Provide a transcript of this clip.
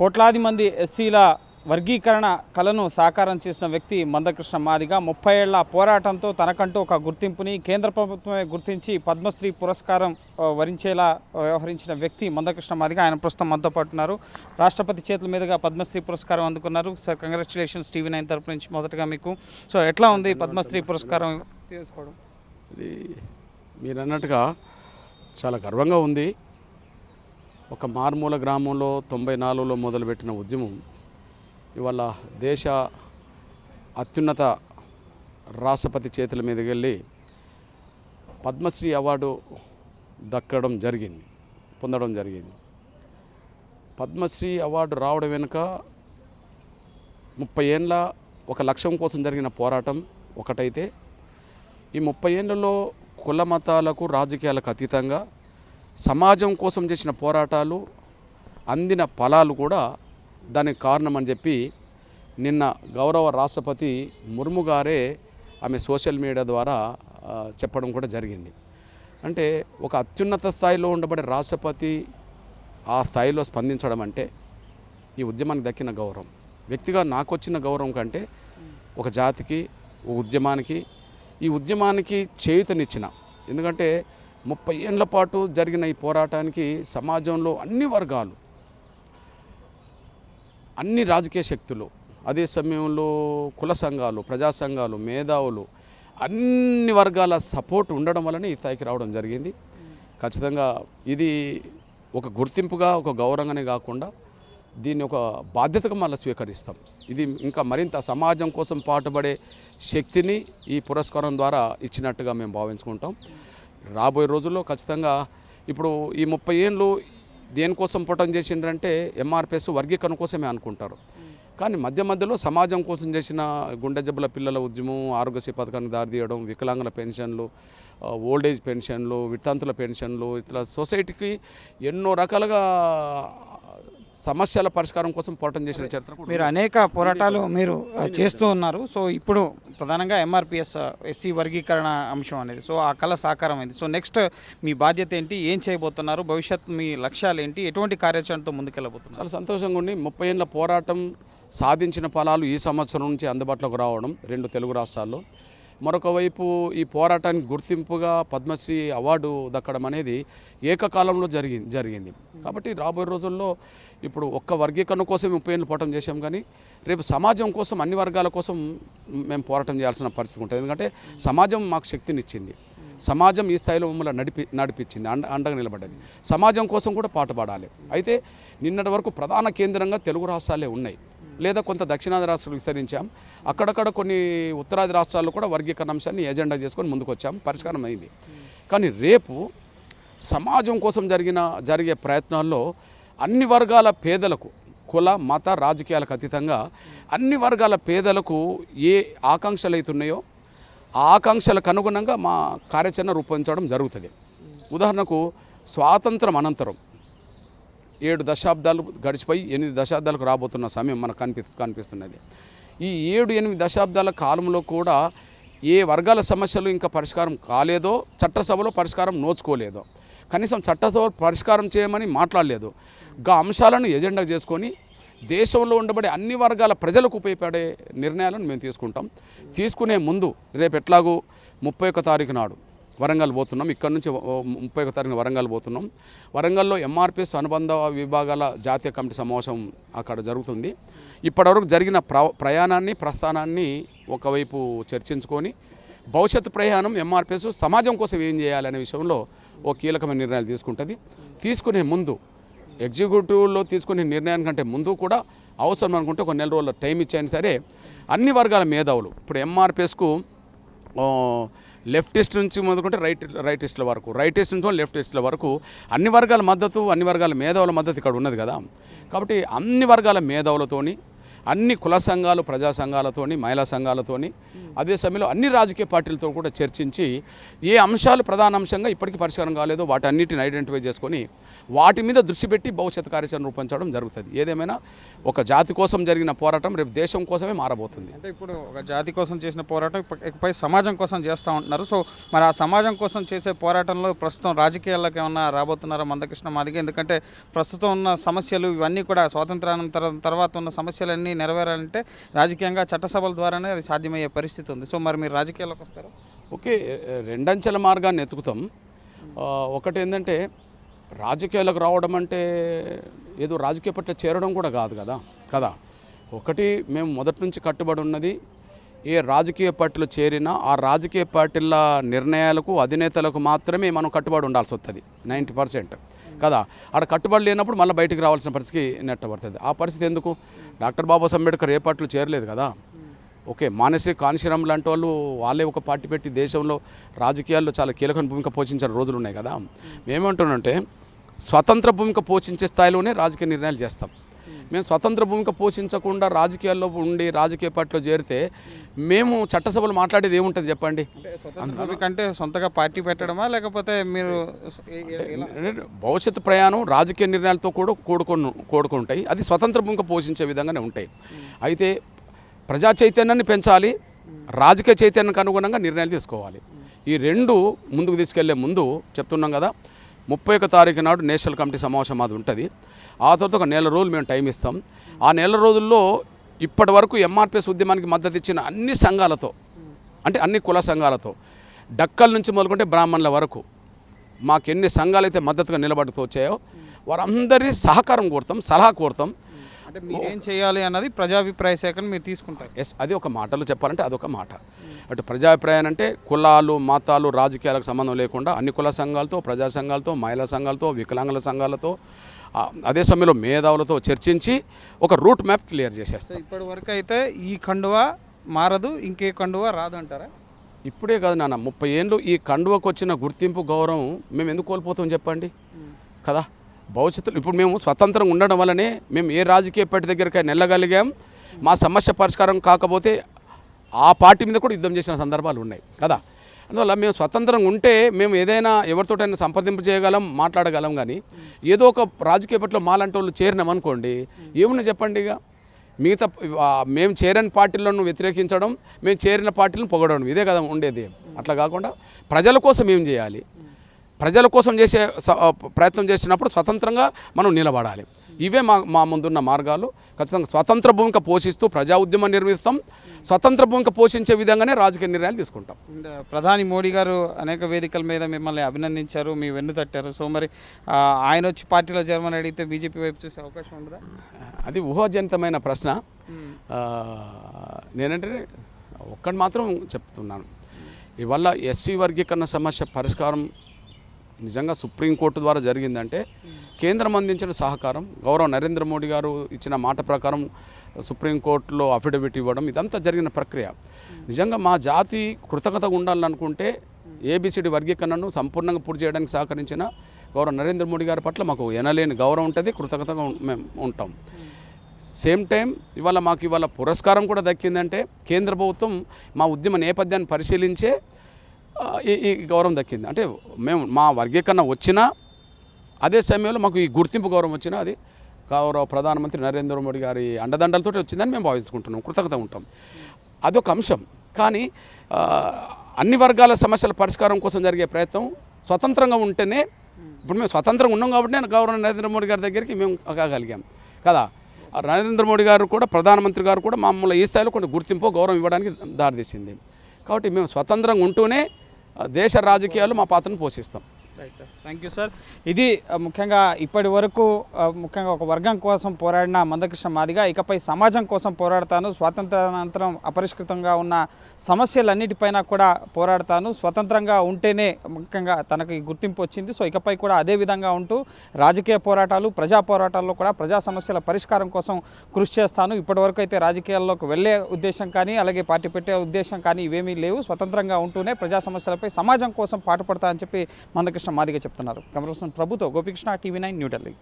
కోట్లాది మంది ఎస్సీల వర్గీకరణ కళను సాకారం చేసిన వ్యక్తి మందకృష్ణ మాదిగ ముప్పై ఏళ్ళ పోరాటంతో తనకంటూ ఒక గుర్తింపుని కేంద్ర ప్రభుత్వమే గుర్తించి పద్మశ్రీ పురస్కారం వరించేలా వ్యవహరించిన వ్యక్తి మందకృష్ణ మాదిగ ఆయన ప్రస్తుతం మనతో పాటు ఉన్నారు. రాష్ట్రపతి చేతుల మీదుగా పద్మశ్రీ పురస్కారం అందుకున్నారు. సార్ కంగ్రాచులేషన్స్ టీవీ నైన్ తరపు నుంచి మొదటగా మీకు. సో ఎట్లా ఉంది పద్మశ్రీ పురస్కారం? తీసుకోవడం ఇది మీరు అన్నట్టుగా చాలా గర్వంగా ఉంది. ఒక మారుమూల గ్రామంలో తొంభై నాలుగులో మొదలుపెట్టిన ఉద్యమం ఇవాళ దేశ అత్యున్నత రాష్ట్రపతి చేతుల మీదకి వెళ్ళి పద్మశ్రీ అవార్డు దక్కడం జరిగింది పొందడం జరిగింది. పద్మశ్రీ అవార్డు రావడం వెనుక ముప్పై ఏళ్ళ ఒక లక్ష్యం కోసం జరిగిన పోరాటం ఒకటైతే ఈ ముప్పై ఏళ్ళలో కుల మతాలకు రాజకీయాలకు అతీతంగా సమాజం కోసం చేసిన పోరాటాలు అందిన ఫలాలు కూడా దానికి కారణం అని చెప్పి నిన్న గౌరవ రాష్ట్రపతి ముర్ము గారే ఆమె సోషల్ మీడియా ద్వారా చెప్పడం కూడా జరిగింది. అంటే ఒక అత్యున్నత స్థాయిలో ఉండబడే రాష్ట్రపతి ఆ స్థాయిలో స్పందించడం అంటే ఈ ఉద్యమానికి దక్కిన గౌరవం. వ్యక్తిగా నాకు వచ్చిన గౌరవం కంటే ఒక జాతికి ఒక ఉద్యమానికి ఈ ఉద్యమానికి చేయుతనిచ్చిన. ఎందుకంటే ముప్పై ఏళ్ళ పాటు జరిగిన ఈ పోరాటానికి సమాజంలో అన్ని వర్గాలు అన్ని రాజకీయ శక్తులు అదే సమయంలో కుల సంఘాలు ప్రజా సంఘాలు మేధావులు అన్ని వర్గాల సపోర్ట్ ఉండడం వలన ఈ స్థాయికి రావడం జరిగింది. ఖచ్చితంగా ఇది ఒక గుర్తింపుగా ఒక గౌరవంగానే కాకుండా దీన్ని ఒక బాధ్యతగా మళ్ళీ స్వీకరిస్తాం. ఇది ఇంకా మరింత సమాజం కోసం పాటుపడే శక్తిని ఈ పురస్కారం ద్వారా ఇచ్చినట్టుగా మేము భావించుకుంటాం. రాబోయే రోజుల్లో ఖచ్చితంగా ఇప్పుడు ఈ ముప్పై ఏళ్ళు దేనికోసం పొటం చేసిండ్రంటే ఎంఆర్పిఎస్ వర్గీకరణ కోసమే అనుకుంటారు. కానీ మధ్య మధ్యలో సమాజం కోసం చేసిన గుండె జబ్బుల పిల్లల ఉద్యమం ఆరోగ్యశ్రీ పథకానికి దారితీయడం వికలాంగుల పెన్షన్లు ఓల్డేజ్ పెన్షన్లు వితంతుల పెన్షన్లు ఇట్లా సొసైటీకి ఎన్నో రకాలుగా సమస్యల పరిష్కారం కోసం పోరాటం చేసిన చరిత్ర మీరు అనేక పోరాటాలు మీరు చేస్తూ ఉన్నారు. సో ఇప్పుడు ప్రధానంగా ఎంఆర్పిఎస్ ఎస్సీ వర్గీకరణ అంశం అనేది. సో ఆ కళ సాకారం అయింది. సో నెక్స్ట్ మీ బాధ్యత ఏంటి? ఏం చేయబోతున్నారు? భవిష్యత్ మీ లక్ష్యాలు ఏంటి? ఎటువంటి కార్యాచరణతో ముందుకెళ్ళబోతున్నారు? చాలా సంతోషంగా ఉండి ముప్పై ఏళ్ళ పోరాటం సాధించిన ఫలాలు ఈ సంవత్సరం నుంచి అందుబాటులోకి రావడం రెండు తెలుగు రాష్ట్రాల్లో. మరొక వైపు ఈ పోరాటానికి గుర్తింపుగా పద్మశ్రీ అవార్డు దక్కడం అనేది ఏకకాలంలో జరిగింది జరిగింది. కాబట్టి రాబోయే రోజుల్లో ఇప్పుడు ఒక్క వర్గీకరణ కోసం ముప్పై ఏళ్ళు పోరాటం చేశాం కానీ రేపు సమాజం కోసం అన్ని వర్గాల కోసం మేము పోరాటం చేయాల్సిన పరిస్థితి ఉంటుంది. ఎందుకంటే సమాజం మాకు శక్తినిచ్చింది. సమాజం ఈ స్థాయిలో మమ్మల్ని నడిపి నడిపించింది. అండ అండగా నిలబడ్డది. సమాజం కోసం కూడా పాటుపడాలి. అయితే నిన్నటి వరకు ప్రధాన కేంద్రంగా తెలుగు రాష్ట్రాలే ఉన్నాయి. లేదా కొంత దక్షిణాది రాష్ట్రాలు విస్తరించాం. అక్కడక్కడ కొన్ని ఉత్తరాది రాష్ట్రాల్లో కూడా వర్గీకరణ అంశాన్ని ఎజెండా చేసుకొని ముందుకొచ్చాం. పరిష్కారం అయింది. కానీ రేపు సమాజం కోసం జరిగిన జరిగే ప్రయత్నాల్లో అన్ని వర్గాల పేదలకు కుల మత రాజకీయాలకు అతీతంగా అన్ని వర్గాల పేదలకు ఏ ఆకాంక్షలు అవుతున్నాయో ఆ ఆకాంక్షలకు అనుగుణంగా మా కార్యాచరణ రూపొందించడం జరుగుతుంది. ఉదాహరణకు స్వాతంత్రం అనంతరం ఏడు దశాబ్దాలు గడిచిపోయి ఎనిమిది దశాబ్దాలకు రాబోతున్న సమయం మనకు కనిపి కనిపిస్తున్నది. ఈ ఏడు ఎనిమిది దశాబ్దాల కాలంలో కూడా ఏ వర్గాల సమస్యలు ఇంకా పరిష్కారం కాలేదో చట్టసభలో పరిష్కారం నోచుకోలేదో కనీసం చట్టసభ పరిష్కారం చేయమని మాట్లాడలేదు. గా అంశాలను ఎజెండా చేసుకొని దేశంలో ఉండబడే అన్ని వర్గాల ప్రజలకు ఉపయోగపడే నిర్ణయాలను మేము తీసుకుంటాం. తీసుకునే ముందు రేపు ఎట్లాగూ ముప్పై ఒక్క తారీఖు నాడు వరంగల్ పోతున్నాం. ఇక్కడ నుంచి ముప్పై ఒక తారీఖున వరంగల్ పోతున్నాం. వరంగల్లో ఎంఆర్పిఎస్ అనుబంధ విభాగాల జాతీయ కమిటీ సమావేశం అక్కడ జరుగుతుంది. ఇప్పటివరకు జరిగిన ప్ర ప్రయాణాన్ని ప్రస్థానాన్ని ఒకవైపు చర్చించుకొని భవిష్యత్ ప్రయాణం ఎంఆర్పిఎస్ సమాజం కోసం ఏం చేయాలనే విషయంలో ఓ కీలకమైన నిర్ణయాలు తీసుకుంటుంది. తీసుకునే ముందు ఎగ్జిక్యూటివ్లో తీసుకునే నిర్ణయానికి కంటే ముందు కూడా అవసరం అనుకుంటే ఒక నెల రోజుల టైం ఇచ్చాయని సరే అన్ని వర్గాల మేధావులు ఇప్పుడు ఎంఆర్పిఎస్కు లెఫ్టిస్ట్ నుంచి మొదలుకుంటే రైట్ రైటిస్టుల వరకు. రైటిస్ట్ నుంచి లెఫ్టిస్టుల వరకు అన్ని వర్గాల మద్దతు అన్ని వర్గాల మేధావుల మద్దతు ఇక్కడ ఉన్నది కదా. కాబట్టి అన్ని వర్గాల మేధావులతోని అన్ని కుల సంఘాలు ప్రజా సంఘాలతోని మహిళా సంఘాలతోని అదే సమయంలో అన్ని రాజకీయ పార్టీలతో కూడా చర్చించి ఏ అంశాలు ప్రధాన అంశంగా ఇప్పటికీ పరిష్కారం కాలేదో వాటన్నిటిని ఐడెంటిఫై చేసుకొని వాటి మీద దృష్టి పెట్టి భవిష్యత్ కార్యాచరణ రూపొందించడం జరుగుతుంది. ఏదేమైనా ఒక జాతి కోసం జరిగిన పోరాటం రేపు దేశం కోసమే మారబోతుంది. అంటే ఇప్పుడు ఒక జాతి కోసం చేసిన పోరాటం పై ఇకపై సమాజం కోసం చేస్తూ ఉంటున్నారు. సో మరి ఆ సమాజం కోసం చేసే పోరాటంలో ప్రస్తుతం రాజకీయాల్లోకి ఏమన్నా రాబోతున్నారా మందకృష్ణ మాదిగ? ఎందుకంటే ప్రస్తుతం ఉన్న సమస్యలు ఇవన్నీ కూడా స్వాతంత్రానంతరం తర్వాత ఉన్న సమస్యలన్నీ నెరవేరాలంటే రాజకీయంగా చట్టసభల ద్వారానే అది సాధ్యమయ్యే పరిస్థితి ఉంది. సో మరి మీరు రాజకీయాల్లోకి వస్తారా? ఓకే రెండంచెల మార్గాన్ని ఎతుకుతాం ఒకటి ఏంటంటే రాజకీయాలకు రావడం అంటే ఏదో రాజకీయ పట్ల చేరడం కూడా కాదు కదా కదా. ఒకటి మేము మొదటి నుంచి కట్టుబడి ఉన్నది ఏ రాజకీయ పార్టీలో చేరినా ఆ రాజకీయ పార్టీల నిర్ణయాలకు అధినేతలకు మాత్రమే మనం కట్టుబడి ఉండాల్సి వస్తుంది నైంటీ పర్సెంట్. కదా. ఆడ కట్టుబడి లేనప్పుడు మళ్ళీ బయటికి రావాల్సిన పరిస్థితి నెట్టబడుతుంది ఆ పరిస్థితి ఎందుకు? డాక్టర్ బాబాసాహెబ్ అంబేద్కర్ ఏ పార్టీలు చేరలేదు కదా. ఓకే మానసిక కాన్శీరామ్ లాంటి వాళ్ళు వాళ్ళే ఒక పార్టీ పెట్టి దేశంలో రాజకీయాల్లో చాలా కీలక భూమిక పోషించిన రోజులు ఉన్నాయి కదా. మేమేమంటున్నంటే స్వతంత్ర భూమిక పోషించే స్థాయిలోనే రాజకీయ నిర్ణయాలు చేస్తాం. మేము స్వతంత్ర భూమిక పోషించకుండా రాజకీయాల్లో ఉండి రాజకీయ పార్టీలో చేరితే మేము చట్టసభలు మాట్లాడేది ఏముంటుంది చెప్పండి? అంటే సొంతగా పార్టీ పెట్టడమా? లేకపోతే మీరు? భవిష్యత్తు ప్రయాణం రాజకీయ నిర్ణయాలతో కూడా కూడుకొని కూడుకుంటాయి. అది స్వతంత్ర భూమిక పోషించే విధంగానే ఉంటాయి. అయితే ప్రజా చైతన్యాన్ని పెంచాలి రాజకీయ చైతన్యానికి అనుగుణంగా నిర్ణయాలు తీసుకోవాలి. ఈ రెండు ముందుకు తీసుకెళ్ళే ముందు చెప్తున్నాం కదా ముప్పై ఒక తారీఖు నాడు నేషనల్ కమిటీ సమావేశం అది ఉంటుంది. ఆ తర్వాత ఒక నెల రోజులు మేము టైం ఇస్తాం. ఆ నెల రోజుల్లో ఇప్పటి వరకు ఎంఆర్పిఎస్ ఉద్యమానికి మద్దతు ఇచ్చిన అన్ని సంఘాలతో అంటే అన్ని కుల సంఘాలతో డక్కల నుంచి మొదలుకుంటే బ్రాహ్మణుల వరకు మాకు ఎన్ని సంఘాలు అయితే మద్దతుగా నిలబడుతూ వచ్చాయో వారందరి సహకారం కోరుతాం సలహా కోరుతాం. అంటే మీరేం చేయాలి అన్నది ప్రజాభిప్రాయ సేకరణ మీరు తీసుకుంటారు. ఎస్ అది ఒక మాటలో చెప్పాలంటే అదొక మాట. అటు ప్రజాభిప్రాయం అంటే కులాలు మతాలు రాజకీయాలకు సంబంధం లేకుండా అన్ని కుల సంఘాలతో ప్రజా సంఘాలతో మహిళా సంఘాలతో వికలాంగుల సంఘాలతో అదే సమయంలో మేధావులతో చర్చించి ఒక రూట్ మ్యాప్ క్లియర్ చేసేస్తాం. ఇప్పటి వరకు అయితే ఈ కండువా మారదు ఇంకే కండువా రాదు అంటారా ఇప్పుడే కాదు నాన్న ముప్పై ఏళ్ళు ఈ కండువకు వచ్చిన గుర్తింపు గౌరవం మేము ఎందుకు కోల్పోతాం చెప్పండి? కదా? భవిష్యత్తులో ఇప్పుడు మేము స్వతంత్రం ఉండడం వల్లనే మేము ఏ రాజకీయ పార్టీ దగ్గరికి వెళ్ళగలిగాం. మా సమస్య పరిష్కారం కాకపోతే ఆ పార్టీ మీద కూడా యుద్ధం చేసిన సందర్భాలు ఉన్నాయి. కదా? అందువల్ల మేము స్వతంత్రంగా ఉంటే మేము ఏదైనా ఎవరితోటైనా సంప్రదింపు చేయగలం మాట్లాడగలం కానీ ఏదో ఒక రాజకీయ పట్ల మాలాంటి వాళ్ళు చేరినాం అనుకోండి చెప్పండి ఇక? మిగతా మేము చేరని పార్టీలను వ్యతిరేకించడం మేము చేరిన పార్టీలను పొగడడం ఇదే కదా ఉండేది. అట్లా కాకుండా ప్రజల కోసం ఏం చేయాలి? ప్రజల కోసం చేసే స- ప్రయత్నం చేసినప్పుడు స్వతంత్రంగా మనం నిలబడాలి. ఇవే మా మా ముందున్న మార్గాలు. ఖచ్చితంగా స్వతంత్ర భూమిక పోషిస్తూ ప్రజా ఉద్యమం నిర్మిస్తాం. స్వతంత్ర భూమిక పోషించే విధంగానే రాజకీయ నిర్ణయాలు తీసుకుంటాం. ప్రధాని మోడీ గారు అనేక వేదికల మీద మిమ్మల్ని అభినందించారు మీ వెన్ను తట్టారు. సో మరి ఆయన వచ్చి పార్టీలో చేరమని అడిగితే బీజేపీ వైపు చూసే అవకాశం ఉండదా? అది ఊహాజనితమైన ప్రశ్న. నేనంటే ఒక్కటి మాత్రం చెప్తున్నాను. ఇవల్ల ఎస్సీ వర్గీకరణ సమస్య పరిష్కారం నిజంగా సుప్రీంకోర్టు ద్వారా జరిగిందంటే కేంద్రం అందించిన సహకారం గౌరవ నరేంద్ర మోడీ గారు ఇచ్చిన మాట ప్రకారం సుప్రీంకోర్టులో అఫిడవిట్ ఇవ్వడం ఇదంతా జరిగిన ప్రక్రియ. నిజంగా మా జాతి కృతజ్ఞతగా ఉండాలనుకుంటే ఏబిసిడి వర్గీకరణను సంపూర్ణంగా పూర్తి చేయడానికి సహకరించిన గౌరవ నరేంద్ర మోడీ గారి పట్ల మాకు ఎనలేని గౌరవం ఉంటుంది కృతజ్ఞతగా మేము ఉంటాం. సేమ్ టైం ఇవాళ మాకు ఇవాళ పురస్కారం కూడా దక్కిందంటే కేంద్ర ప్రభుత్వం మా ఉద్యమ నేపథ్యాన్ని పరిశీలించే ఈ ఈ గౌరవం దక్కింది. అంటే మేము మా వర్గీకరణ వచ్చినా అదే సమయంలో మాకు ఈ గుర్తింపు గౌరవం వచ్చినా అది గౌరవ ప్రధానమంత్రి నరేంద్ర మోడీ గారి అండదండలతో వచ్చిందని మేము భావించుకుంటున్నాం కృతజ్ఞత ఉంటాం. అదొక అంశం. కానీ అన్ని వర్గాల సమస్యల పరిష్కారం కోసం జరిగే ప్రయత్నం స్వతంత్రంగా ఉంటేనే ఇప్పుడు మేము స్వతంత్రంగా ఉన్నాం కాబట్టి నేను గౌరవ నరేంద్ర మోడీ గారి దగ్గరికి మేము కాగలిగాం కదా? నరేంద్ర మోడీ గారు కూడా ప్రధానమంత్రి గారు కూడా మమ్మల్ని ఈ స్థాయిలో కొన్ని గుర్తింపు గౌరవం ఇవ్వడానికి దారితీసింది. కాబట్టి మేము స్వతంత్రంగా ఉంటూనే దేశ రాజకీయాలు మా పాత్రను పోషిస్తాం. Thank you sir. ఇది ముఖ్యంగా ఇప్పటి వరకు ముఖ్యంగా ఒక వర్గం కోసం పోరాడిన మందకృష్ణ మాదిగా. ఇకపై సమాజం కోసం పోరాడతాను స్వాతంత్రానంతరం అపరిష్కృతంగా ఉన్న సమస్యలన్నిటిపైన కూడా పోరాడతాను. స్వతంత్రంగా ఉంటేనే ముఖ్యంగా తనకు ఈ గుర్తింపు వచ్చింది. సో ఇకపై కూడా అదే విధంగా ఉంటూ రాజకీయ పోరాటాలు ప్రజా పోరాటాల్లో కూడా ప్రజా సమస్యల పరిష్కారం కోసం కృషి చేస్తాను. ఇప్పటివరకు అయితే రాజకీయాల్లోకి వెళ్ళే ఉద్దేశం కానీ అలాగే పార్టీ పెట్టే ఉద్దేశం కానీ ఇవేమీ లేవు. స్వతంత్రంగా ఉంటూనే ప్రజా సమస్యలపై సమాజం కోసం పాటుపడతా అని చెప్పి మందకృష్ణ మాదిగా చెప్తున్నారు. కమలహాసన్ ప్రభుతో గోపికృష్ణ టీవీ నైన్ న్యూఢిల్లీ